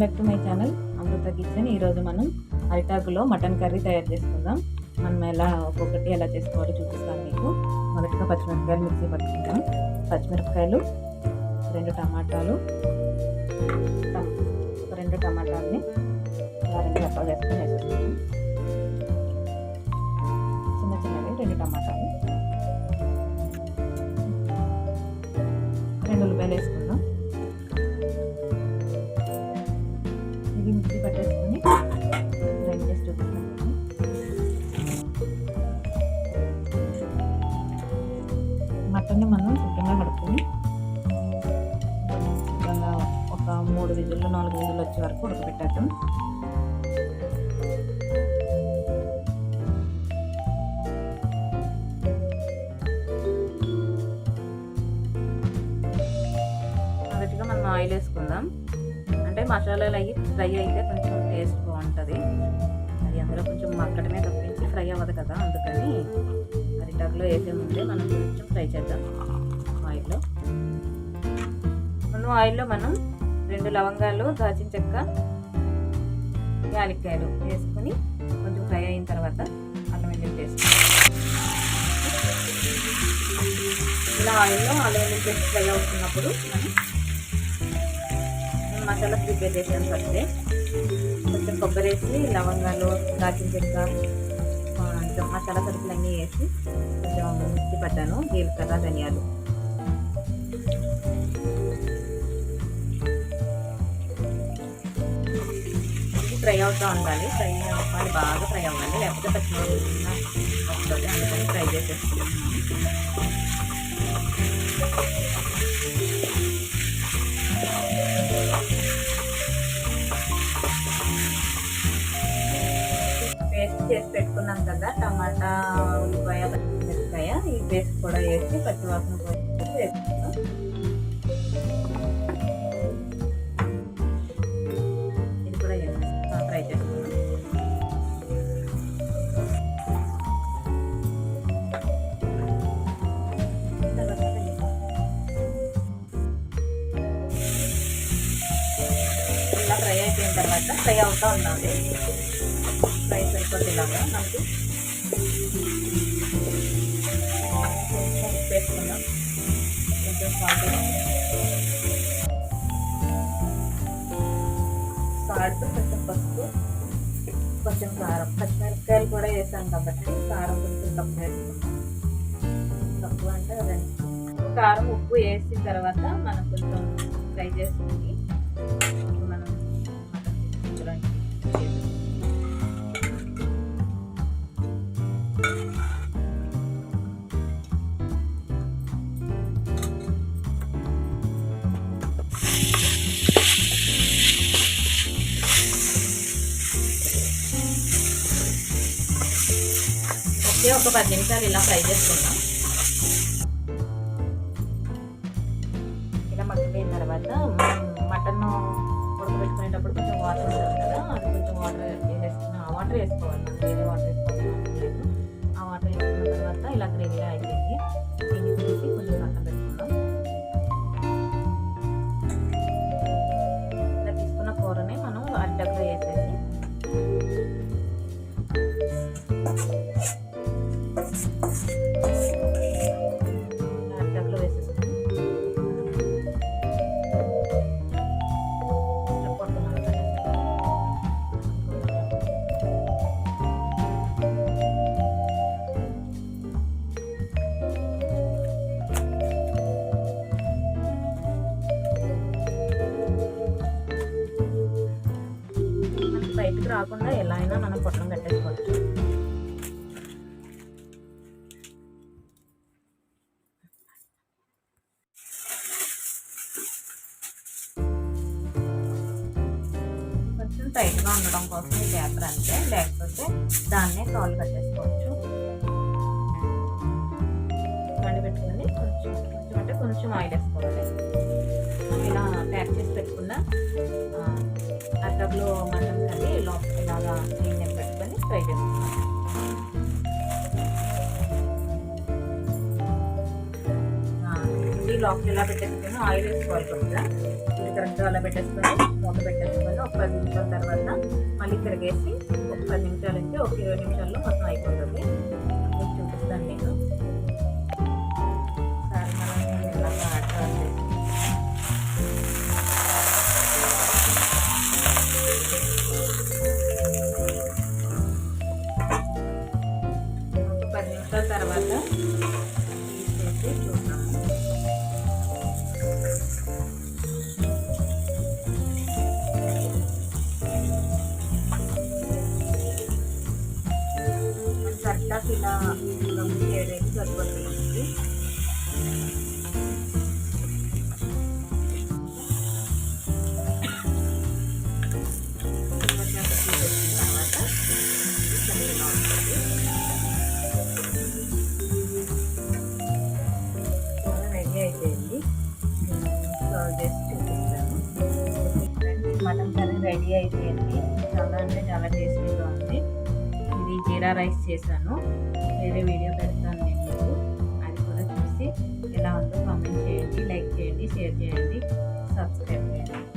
Back to my channel Amrutha kitchen ఈరోజు మనం అరిటాకులో mutton curry తయారు చేసుకుందాం. మనం ఎలా ఒక్కొక్కటి ఎలా చేసుకోవాలో చూపిస్తాను మీకు. మొదటిగా పచ్చిమిరపకాయలు మిక్సీ పట్టుకుంటాం పచ్చిమిరపకాయలు రెండు టమాటాలు. ఒక రెండు టమాటాలని రెండు రకాలు వేసుకొని వేసేస్తాం చిన్న చిన్నవి రెండు టమాటాలు. రెండు ఉల్లిపాయలు వేసుకుందాం. ఇది మిక్సీ పట్టేసుకొని గ్రైండ్ చేసి చూపిస్తాను. మటన్ని మనం శుభ్రంగా కడుక్కొని శుభ్రంగా ఒక మూడు విజులు నాలుగు విజులు వచ్చే వరకు ఉడకబెట్టాక మొదటిగా మనం ఆయిల్ వేసుకుందాం. మసాలాలు అవి ఫ్రై అయితే కొంచెం టేస్ట్ బాగుంటుంది. అది అందులో కొంచెం మక్కడమే తప్పించి ఫ్రై అవ్వదు కదా అందుకని అరిటాకులో వేసే ముందే మనం కొంచెం ఫ్రై చేద్దాం ఆయిల్లో. మనం ఆయిల్లో మనం రెండు లవంగాలు దాచిన చెక్క యాలక్కాయలు వేసుకొని కొంచెం ఫ్రై అయిన తర్వాత అల్లం వెల్లుల్లి పేస్ట్ ఇలా ఆయిల్లో అల్లం వెల్లుల్లి పేస్ట్ ఫ్రై అవుతున్నప్పుడు మనం మసాలా ప్రిపేర్ చేసాను ఫస్ట్ కొంచెం కొబ్బరి వేసి లవంగాలు దాచిన చెక్క కొంచెం మసాలా సరుకులు అన్నీ వేసి కొంచెం మిక్సీ పట్టాను. జీలకర్ర ధనియాలు. ఫ్రై అవుతూ ఉండాలి. ఫ్రై అవ్వాలి బాగా ఫ్రై అవ్వాలి. లేకపోతే పచ్చిమిరపకాయ అందుకని ఫ్రై చేసేస్తున్నాను కదా టమాటా ఉల్లిపాయ పచ్చిమిరపకాయ ఈ పేస్ట్ కూడా వేసి పచ్చివాసన పోసి వేసుకున్నాం ఇది కూడా వేసేస్తాం ఫ్రై చేసుకున్నాం తర్వాత ఇలా ఫ్రై అయిపోయిన తర్వాత ఫ్రై అవుతూ ఉండాలి ఫ్రై సరిపోతేలాగా మనకి కొంచెం ఉప్పు వేసుకుందాం కొంచెం సాల్ట్ సాల్ట్ కొంచెం పసుపు కొంచెం కారం పచ్చిమిరపకాయలు కూడా వేసాం కాబట్టి కారం కొంచెం తక్కువ వేసుకుందాం తక్కువ అంటే అదండి కారం ఉప్పు వేసిన తర్వాత మనం కొంచెం ఫ్రై చేసుకుని మనం మటన్ వేసేసుకుందాం. ఒక పది నిమిషాలు ఇలా ఫ్రై చేసుకుందాం ఇలా మగ్గిపోయిన తర్వాత మటన్ ఉడకబెట్టుకునేటప్పుడు కొంచెం వాటర్ ఉంటుంది కదా అది కొంచెం వాటర్ వేసుకున్నాం వాటర్ వేసుకోవాలి బయటకు రాకుండా ఎలా అయినా మనం పొట్టం కట్టేసుకోవచ్చు కొంచెం టైట్గా ఉండడం కోసం ఈ పేపర్ అంతే. లేకపోతే దాన్నే కాల్ కట్టేసుకోవచ్చు. పెట్టుకుని కొంచెం కొంచెం అంటే కొంచెం ఆయిల్ వేసుకోవాలి. ఇలా ప్యాక్ చేసి పెట్టుకున్న అట్టలో మటన్ కర్రీ లోపల ఇలాగా నీళ్ళని పెట్టుకొని ఫ్రై చేసుకున్నాం ఆ, ఇది లాక్ ఇలా పెట్టేసుకొని ఆయిల్ వేసుకోవాలి కొద్దిగా. ఇది కరెక్ట్గా అలా పెట్టేసుకొని మూత పెట్టేసుకొని ఒక పది నిమిషాల తర్వాత మళ్ళీ తిరిగేసి ఒక పది నిమిషాలు ఇస్తే ఒక ఇరవై నిమిషాల్లో జీరా రైస్ చేశాను. వేరే వీడియో పెడతాను నేను మీకు. అది కూడా చూసి ఎలా ఉందో కామెంట్ చేయండి లైక్ చేయండి షేర్ చేయండి సబ్స్క్రైబ్ చేయండి.